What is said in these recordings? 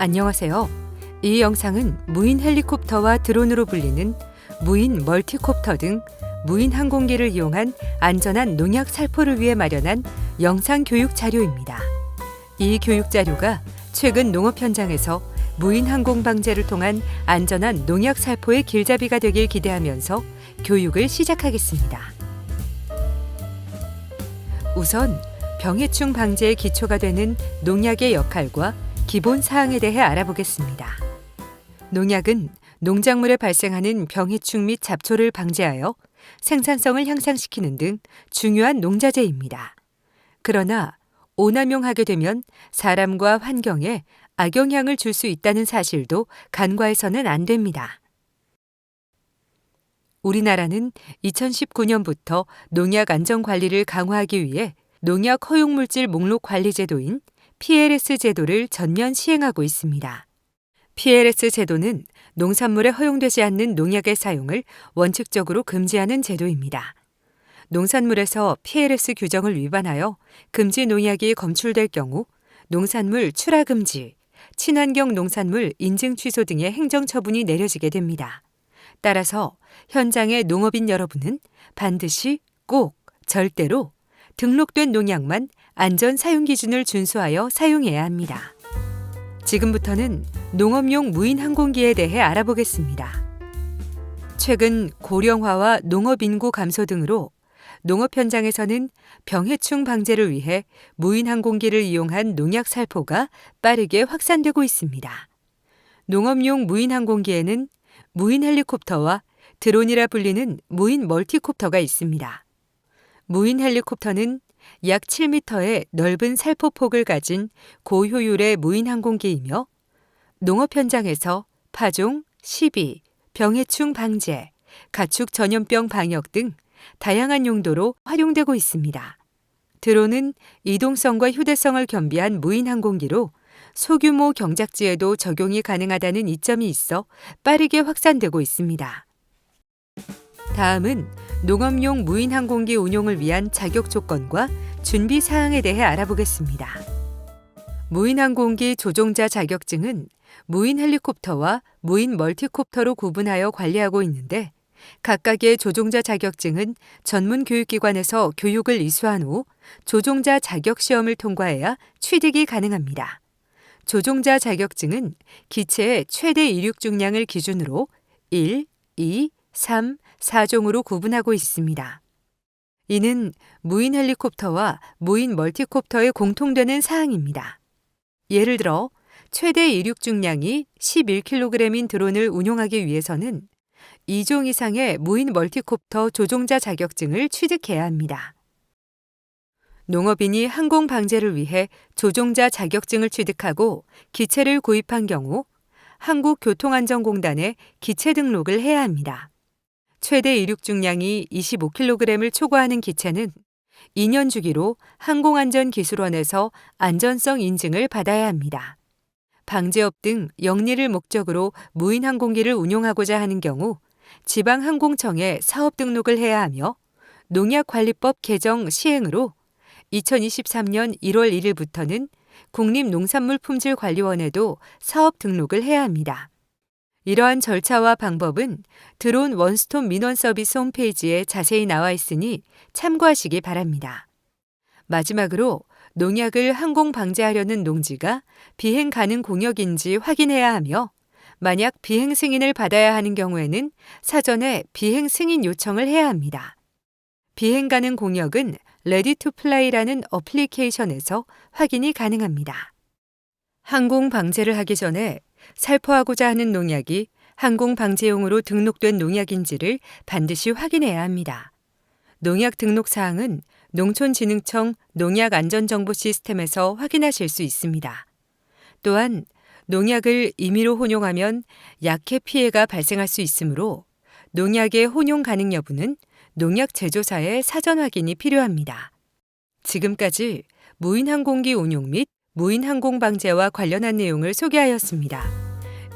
안녕하세요. 이 영상은 무인 헬리콥터와 드론으로 불리는 무인 멀티콥터 등 무인 항공기를 이용한 안전한 농약 살포를 위해 마련한 영상 교육 자료입니다. 이 교육 자료가 최근 농업 현장에서 무인 항공 방제를 통한 안전한 농약 살포의 길잡이가 되길 기대하면서 교육을 시작하겠습니다. 우선 병해충 방제의 기초가 되는 농약의 역할과 기본 사항에 대해 알아보겠습니다. 농약은 농작물에 발생하는 병해충 및 잡초를 방제하여 생산성을 향상시키는 등 중요한 농자재입니다. 그러나 오남용하게 되면 사람과 환경에 악영향을 줄 수 있다는 사실도 간과해서는 안 됩니다. 우리나라는 2019년부터 농약 안전 관리를 강화하기 위해 농약 허용물질 목록 관리 제도인 PLS 제도를 전면 시행하고 있습니다. PLS 제도는 농산물에 허용되지 않는 농약의 사용을 원칙적으로 금지하는 제도입니다. 농산물에서 PLS 규정을 위반하여 금지 농약이 검출될 경우 농산물 출하 금지, 친환경 농산물 인증 취소 등의 행정 처분이 내려지게 됩니다. 따라서 현장의 농업인 여러분은 반드시 꼭 절대로 등록된 농약만 안전 사용 기준을 준수하여 사용해야 합니다. 지금부터는 농업용 무인 항공기에 대해 알아보겠습니다. 최근 고령화와 농업 인구 감소 등으로 농업 현장에서는 병해충 방제를 위해 무인 항공기를 이용한 농약 살포가 빠르게 확산되고 있습니다. 농업용 무인 항공기에는 무인 헬리콥터와 드론이라 불리는 무인 멀티콥터가 있습니다. 무인 헬리콥터는 약 7m의 넓은 살포폭을 가진 고효율의 무인 항공기이며 농업 현장에서 파종, 시비, 병해충 방제, 가축 전염병 방역 등 다양한 용도로 활용되고 있습니다. 드론은 이동성과 휴대성을 겸비한 무인 항공기로 소규모 경작지에도 적용이 가능하다는 이점이 있어 빠르게 확산되고 있습니다. 다음은 농업용 무인 항공기 운용을 위한 자격 조건과 준비 사항에 대해 알아보겠습니다. 무인 항공기 조종자 자격증은 무인 헬리콥터와 무인 멀티콥터로 구분하여 관리하고 있는데 각각의 조종자 자격증은 전문 교육기관에서 교육을 이수한 후 조종자 자격 시험을 통과해야 취득이 가능합니다. 조종자 자격증은 기체의 최대 이륙 중량을 기준으로 1, 2, 3, 4종으로 구분하고 있습니다. 이는 무인 헬리콥터와 무인 멀티콥터에 공통되는 사항입니다. 예를 들어 최대 이륙 중량이 11kg인 드론을 운용하기 위해서는 2종 이상의 무인 멀티콥터 조종자 자격증을 취득해야 합니다. 농업인이 항공 방제를 위해 조종자 자격증을 취득하고 기체를 구입한 경우 한국교통안전공단에 기체 등록을 해야 합니다. 최대 이륙 중량이 25kg을 초과하는 기체는 2년 주기로 항공안전기술원에서 안전성 인증을 받아야 합니다. 방제업 등 영리를 목적으로 무인 항공기를 운용하고자 하는 경우 지방항공청에 사업 등록을 해야 하며 농약관리법 개정 시행으로 2023년 1월 1일부터는 국립농산물품질관리원에도 사업 등록을 해야 합니다. 이러한 절차와 방법은 드론 원스톱 민원 서비스 홈페이지에 자세히 나와 있으니 참고하시기 바랍니다. 마지막으로 농약을 항공 방제하려는 농지가 비행 가능 공역인지 확인해야 하며 만약 비행 승인을 받아야 하는 경우에는 사전에 비행 승인 요청을 해야 합니다. 비행 가능 공역은 레디 투 플라이라는 어플리케이션에서 확인이 가능합니다. 항공 방제를 하기 전에 살포하고자 하는 농약이 항공 방제용으로 등록된 농약인지를 반드시 확인해야 합니다. 농약 등록 사항은 농촌진흥청 농약 안전정보 시스템에서 확인하실 수 있습니다. 또한 농약을 임의로 혼용하면 약해 피해가 발생할 수 있으므로 농약의 혼용 가능 여부는 농약 제조사의 사전 확인이 필요합니다. 지금까지 무인 항공기 운용 및 무인 항공 방제와 관련한 내용을 소개하였습니다.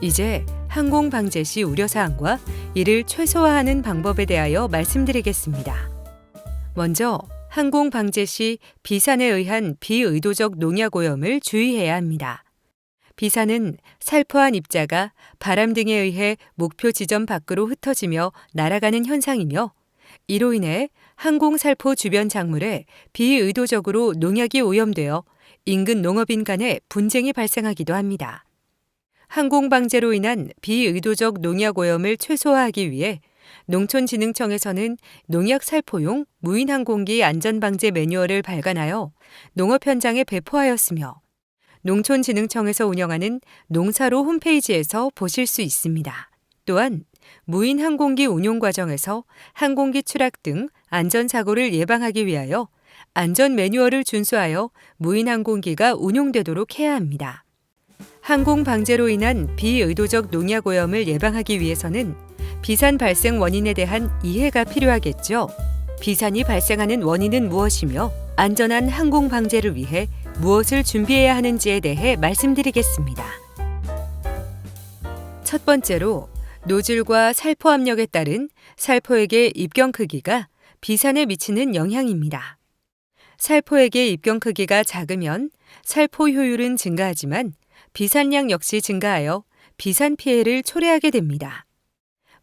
이제 항공 방제 시 우려 사항과 이를 최소화하는 방법에 대하여 말씀드리겠습니다. 먼저 항공 방제 시 비산에 의한 비의도적 농약 오염을 주의해야 합니다. 비산은 살포한 입자가 바람 등에 의해 목표 지점 밖으로 흩어지며 날아가는 현상이며 이로 인해 항공 살포 주변 작물에 비의도적으로 농약이 오염되어 인근 농업인 간의 분쟁이 발생하기도 합니다. 항공방제로 인한 비의도적 농약 오염을 최소화하기 위해 농촌진흥청에서는 농약 살포용 무인항공기 안전방제 매뉴얼을 발간하여 농업 현장에 배포하였으며 농촌진흥청에서 운영하는 농사로 홈페이지에서 보실 수 있습니다. 또한 무인 항공기 운용 과정에서 항공기 추락 등 안전사고를 예방하기 위하여 안전 매뉴얼을 준수하여 무인 항공기가 운용되도록 해야 합니다. 항공 방제로 인한 비의도적 농약 오염을 예방하기 위해서는 비산 발생 원인에 대한 이해가 필요하겠죠. 비산이 발생하는 원인은 무엇이며 안전한 항공 방제를 위해 무엇을 준비해야 하는지에 대해 말씀드리겠습니다. 첫 번째로 노즐과 살포 압력에 따른 살포액의 입경 크기가 비산에 미치는 영향입니다. 살포액의 입경 크기가 작으면 살포 효율은 증가하지만 비산량 역시 증가하여 비산 피해를 초래하게 됩니다.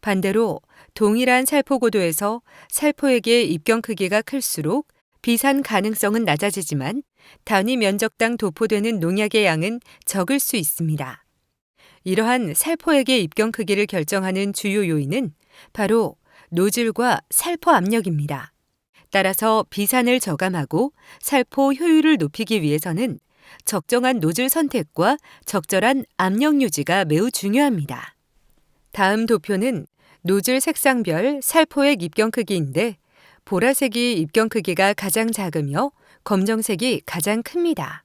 반대로 동일한 살포 고도에서 살포액의 입경 크기가 클수록 비산 가능성은 낮아지지만 단위 면적당 도포되는 농약의 양은 적을 수 있습니다. 이러한 살포액의 입경 크기를 결정하는 주요 요인은 바로 노즐과 살포 압력입니다. 따라서 비산을 저감하고 살포 효율을 높이기 위해서는 적정한 노즐 선택과 적절한 압력 유지가 매우 중요합니다. 다음 도표는 노즐 색상별 살포액 입경 크기인데 보라색이 입경 크기가 가장 작으며 검정색이 가장 큽니다.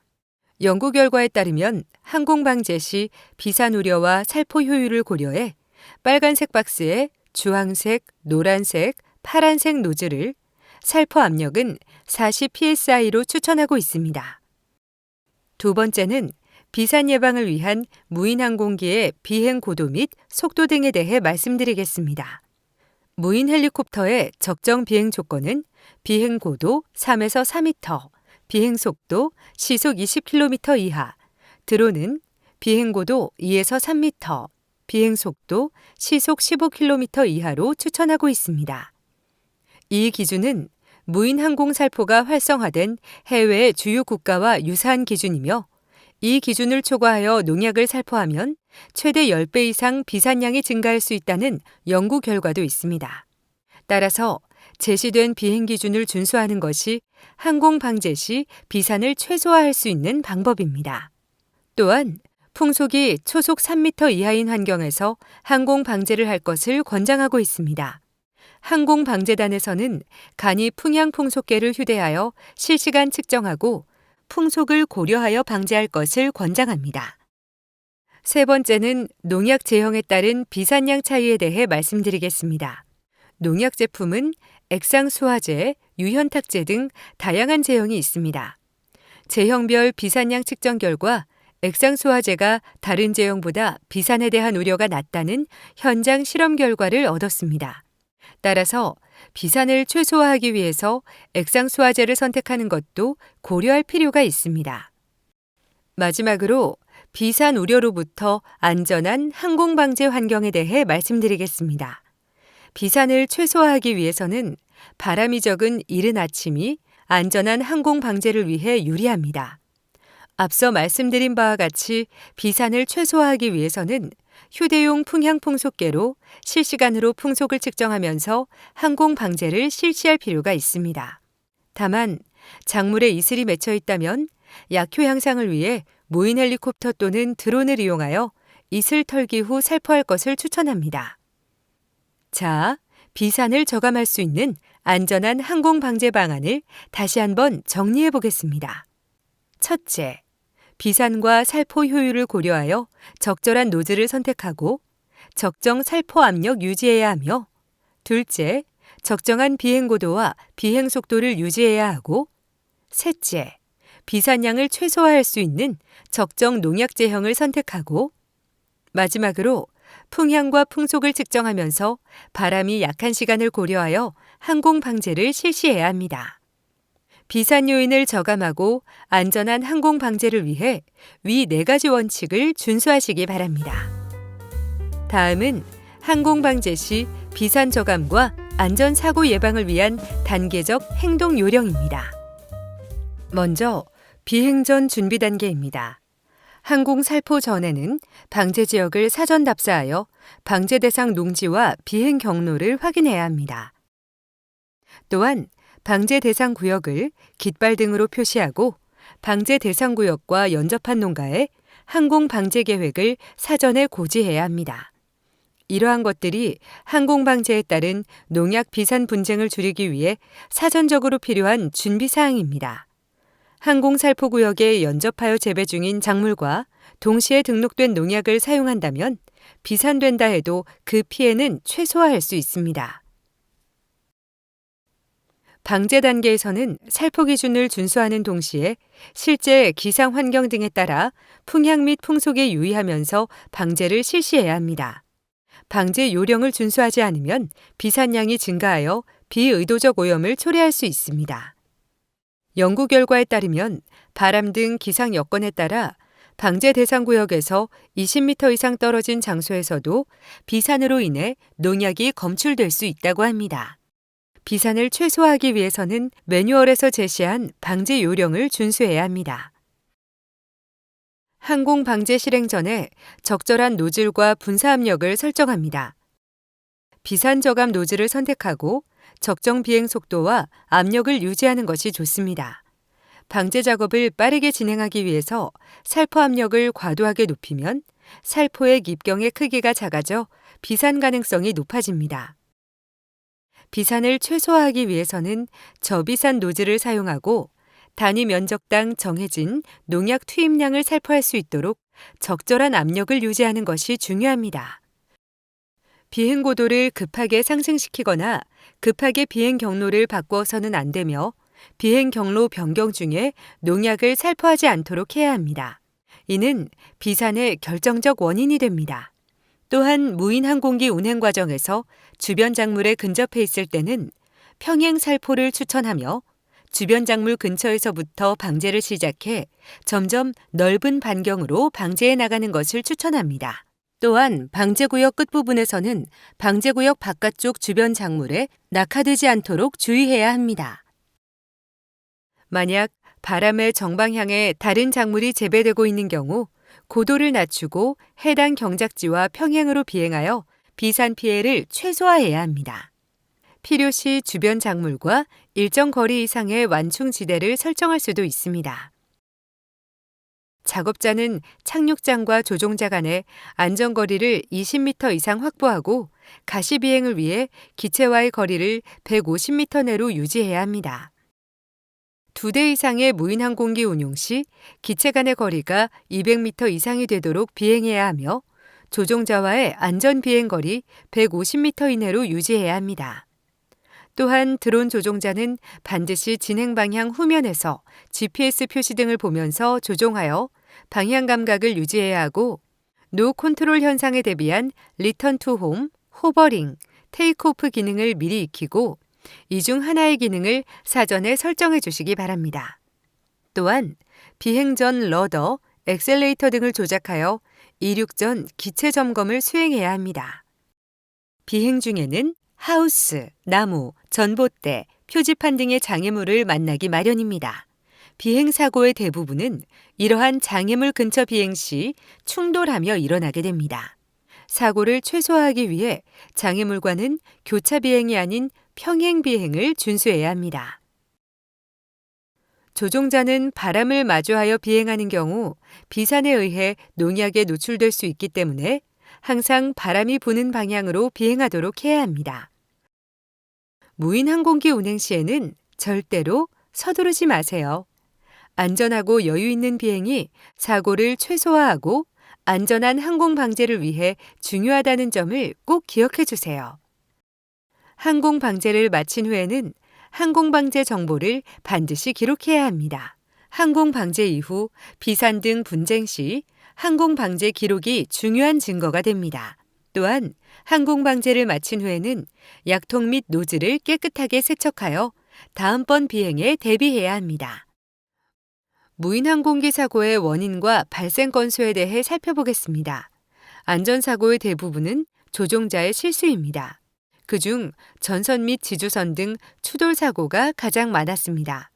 연구 결과에 따르면 항공 방제 시 비산 우려와 살포 효율을 고려해 빨간색 박스에 주황색, 노란색, 파란색 노즐을 살포 압력은 40 psi로 추천하고 있습니다. 두 번째는 비산 예방을 위한 무인 항공기의 비행 고도 및 속도 등에 대해 말씀드리겠습니다. 무인 헬리콥터의 적정 비행 조건은 비행 고도 3에서 4m, 비행 속도 시속 20km 이하, 드론은 비행 고도 2에서 3m, 비행 속도 시속 15km 이하로 추천하고 있습니다. 이 기준은 무인 항공 살포가 활성화된 해외 주요 국가와 유사한 기준이며 이 기준을 초과하여 농약을 살포하면 최대 10배 이상 비산량이 증가할 수 있다는 연구 결과도 있습니다. 따라서 제시된 비행 기준을 준수하는 것이 항공 방제 시 비산을 최소화할 수 있는 방법입니다. 또한 풍속이 초속 3m 이하인 환경에서 항공 방제를 할 것을 권장하고 있습니다. 항공방재단에서는 간이 풍향 풍속계를 휴대하여 실시간 측정하고 풍속을 고려하여 방지할 것을 권장합니다. 세 번째는 농약 제형에 따른 비산량 차이에 대해 말씀드리겠습니다. 농약 제품은 액상 수화제, 유현 탁제 등 다양한 제형이 있습니다. 제형별 비산량 측정 결과 액상 수화제가 다른 제형보다 비산에 대한 우려가 낮다는 현장 실험 결과를 얻었습니다. 따라서 비산을 최소화하기 위해서 액상수화제를 선택하는 것도 고려할 필요가 있습니다. 마지막으로 비산 우려로부터 안전한 항공방제 환경에 대해 말씀드리겠습니다. 비산을 최소화하기 위해서는 바람이 적은 이른 아침이 안전한 항공방제를 위해 유리합니다. 앞서 말씀드린 바와 같이 비산을 최소화하기 위해서는 휴대용 풍향 풍속계로 실시간으로 풍속을 측정하면서 항공 방제를 실시할 필요가 있습니다. 다만 작물에 이슬이 맺혀 있다면 약효 향상을 위해 무인 헬리콥터 또는 드론을 이용하여 이슬 털기 후 살포할 것을 추천합니다. 자, 비산을 저감할 수 있는 안전한 항공 방제 방안을 다시 한번 정리해 보겠습니다. 첫째, 비산과 살포 효율을 고려하여 적절한 노즐을 선택하고 적정 살포 압력 유지해야 하며 둘째, 적정한 비행 고도와 비행 속도를 유지해야 하고 셋째, 비산량을 최소화할 수 있는 적정 농약 제형을 선택하고 마지막으로 풍향과 풍속을 측정하면서 바람이 약한 시간을 고려하여 항공 방제를 실시해야 합니다. 비산 요인을 저감하고 안전한 항공 방제를 위해 위 네 가지 원칙을 준수하시기 바랍니다. 다음은 항공 방제 시 비산 저감과 안전 사고 예방을 위한 단계적 행동 요령입니다. 먼저 비행 전 준비 단계입니다. 항공 살포 전에는 방제 지역을 사전 답사하여 방제 대상 농지와 비행 경로를 확인해야 합니다. 또한 방제 대상 구역을 깃발 등으로 표시하고 방제 대상 구역과 연접한 농가에 항공 방제 계획을 사전에 고지해야 합니다. 이러한 것들이 항공 방제에 따른 농약 비산 분쟁을 줄이기 위해 사전적으로 필요한 준비 사항입니다. 항공 살포 구역에 연접하여 재배 중인 작물과 동시에 등록된 농약을 사용한다면 비산된다 해도 그 피해는 최소화할 수 있습니다. 방제 단계에서는 살포 기준을 준수하는 동시에 실제 기상 환경 등에 따라 풍향 및 풍속에 유의하면서 방제를 실시해야 합니다. 방제 요령을 준수하지 않으면 비산량이 증가하여 비의도적 오염을 초래할 수 있습니다. 연구 결과에 따르면 바람 등 기상 여건에 따라 방제 대상 구역에서 20m 이상 떨어진 장소에서도 비산으로 인해 농약이 검출될 수 있다고 합니다. 비산을 최소화하기 위해서는 매뉴얼에서 제시한 방제 요령을 준수해야 합니다. 항공 방제 실행 전에 적절한 노즐과 분사 압력을 설정합니다. 비산 저감 노즐을 선택하고 적정 비행 속도와 압력을 유지하는 것이 좋습니다. 방제 작업을 빠르게 진행하기 위해서 살포 압력을 과도하게 높이면 살포의 입경의 크기가 작아져 비산 가능성이 높아집니다. 비산을 최소화하기 위해서는 저비산 노즐을 사용하고 단위 면적당 정해진 농약 투입량을 살포할 수 있도록 적절한 압력을 유지하는 것이 중요합니다. 비행 고도를 급하게 상승시키거나 급하게 비행 경로를 바꾸어서는 안 되며 비행 경로 변경 중에 농약을 살포하지 않도록 해야 합니다. 이는 비산의 결정적 원인이 됩니다. 또한 무인 항공기 운행 과정에서 주변 작물에 근접해 있을 때는 평행 살포를 추천하며 주변 작물 근처에서부터 방제를 시작해 점점 넓은 반경으로 방제해 나가는 것을 추천합니다. 또한 방제구역 끝부분에서는 방제구역 바깥쪽 주변 작물에 낙하되지 않도록 주의해야 합니다. 만약 바람의 정방향에 다른 작물이 재배되고 있는 경우 고도를 낮추고 해당 경작지와 평행으로 비행하여 비산 피해를 최소화해야 합니다. 필요시 주변 작물과 일정 거리 이상의 완충 지대를 설정할 수도 있습니다. 작업자는 착륙장과 조종자 간의 안전거리를 20m 이상 확보하고 가시 비행을 위해 기체와의 거리를 150m 내로 유지해야 합니다. 두 대 이상의 무인 항공기 운용 시 기체 간의 거리가 200m 이상이 되도록 비행해야 하며 조종자와의 안전 비행 거리 150m 이내로 유지해야 합니다. 또한 드론 조종자는 반드시 진행 방향 후면에서 GPS 표시 등을 보면서 조종하여 방향 감각을 유지해야 하고 노 컨트롤 현상에 대비한 리턴 투 홈, 호버링, 테이크오프 기능을 미리 익히고 이 중 하나의 기능을 사전에 설정해 주시기 바랍니다. 또한 비행 전 러더, 엑셀레이터 등을 조작하여 이륙 전 기체 점검을 수행해야 합니다. 비행 중에는 하우스, 나무, 전봇대, 표지판 등의 장애물을 만나기 마련입니다. 비행 사고의 대부분은 이러한 장애물 근처 비행 시 충돌하며 일어나게 됩니다. 사고를 최소화하기 위해 장애물과는 교차 비행이 아닌 평행 비행을 준수해야 합니다. 조종자는 바람을 마주하여 비행하는 경우 비산에 의해 농약에 노출될 수 있기 때문에 항상 바람이 부는 방향으로 비행하도록 해야 합니다. 무인 항공기 운행 시에는 절대로 서두르지 마세요. 안전하고 여유 있는 비행이 사고를 최소화하고 안전한 항공 방제를 위해 중요하다는 점을 꼭 기억해 주세요. 항공 방제를 마친 후에는 항공 방제 정보를 반드시 기록해야 합니다. 항공 방제 이후 비산 등 분쟁 시 항공 방제 기록이 중요한 증거가 됩니다. 또한 항공 방제를 마친 후에는 약통 및 노즐을 깨끗하게 세척하여 다음번 비행에 대비해야 합니다. 무인 항공기 사고의 원인과 발생 건수에 대해 살펴보겠습니다. 안전사고의 대부분은 조종자의 실수입니다. 그중 전선 및 지주선 등 추돌 사고가 가장 많았습니다.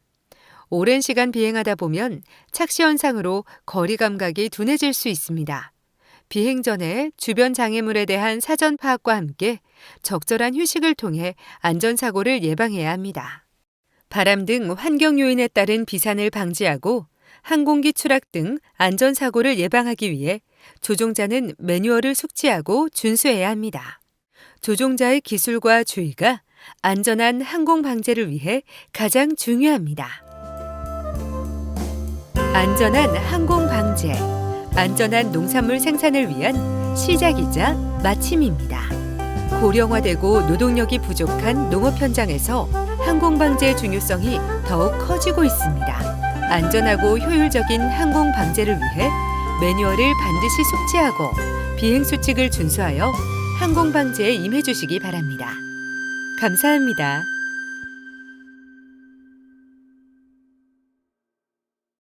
오랜 시간 비행하다 보면 착시 현상으로 거리 감각이 둔해질 수 있습니다. 비행 전에 주변 장애물에 대한 사전 파악과 함께 적절한 휴식을 통해 안전사고를 예방해야 합니다. 바람 등 환경 요인에 따른 비산을 방지하고 항공기 추락 등 안전사고를 예방하기 위해 조종자는 매뉴얼을 숙지하고 준수해야 합니다. 조종자의 기술과 주의가 안전한 항공 방제를 위해 가장 중요합니다. 안전한 항공 방제. 안전한 농산물 생산을 위한 시작이자 마침입니다. 고령화되고 노동력이 부족한 농업 현장에서 항공 방제의 중요성이 더욱 커지고 있습니다. 안전하고 효율적인 항공 방제를 위해 매뉴얼을 반드시 숙지하고 비행 수칙을 준수하여 항공 방제에 임해 주시기 바랍니다. 감사합니다.